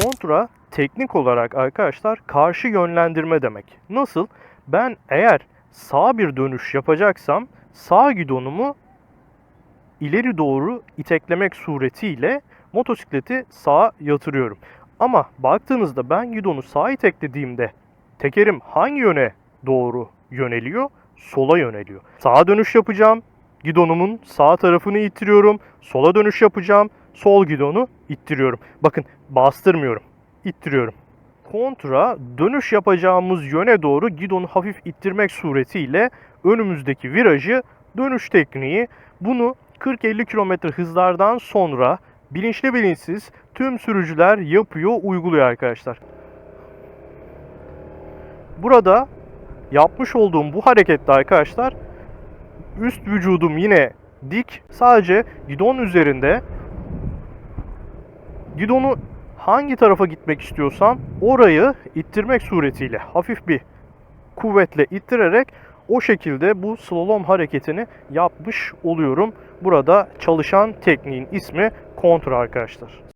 Kontra teknik olarak arkadaşlar karşı yönlendirme demek. Nasıl? Ben eğer sağ bir dönüş yapacaksam sağ gidonumu ileri doğru iteklemek suretiyle motosikleti sağa yatırıyorum. Ama baktığınızda ben gidonu sağa iteklediğimde tekerim hangi yöne doğru yöneliyor? Sola yöneliyor. Sağa dönüş yapacağım. Gidonumun sağ tarafını ittiriyorum. Sola dönüş yapacağım. Sol gidonu ittiriyorum. Bakın bastırmıyorum. İttiriyorum. Kontra dönüş yapacağımız yöne doğru gidonu hafif ittirmek suretiyle önümüzdeki virajı dönüş tekniği bunu 40-50 km hızlardan sonra bilinçli bilinçsiz tüm sürücüler yapıyor, uyguluyor arkadaşlar. Burada yapmış olduğum bu harekette arkadaşlar üst vücudum yine dik. Sadece gidon üzerinde gidonu hangi tarafa gitmek istiyorsam orayı ittirmek suretiyle hafif bir kuvvetle ittirerek o şekilde bu slalom hareketini yapmış oluyorum. Burada çalışan tekniğin ismi kontra arkadaşlar.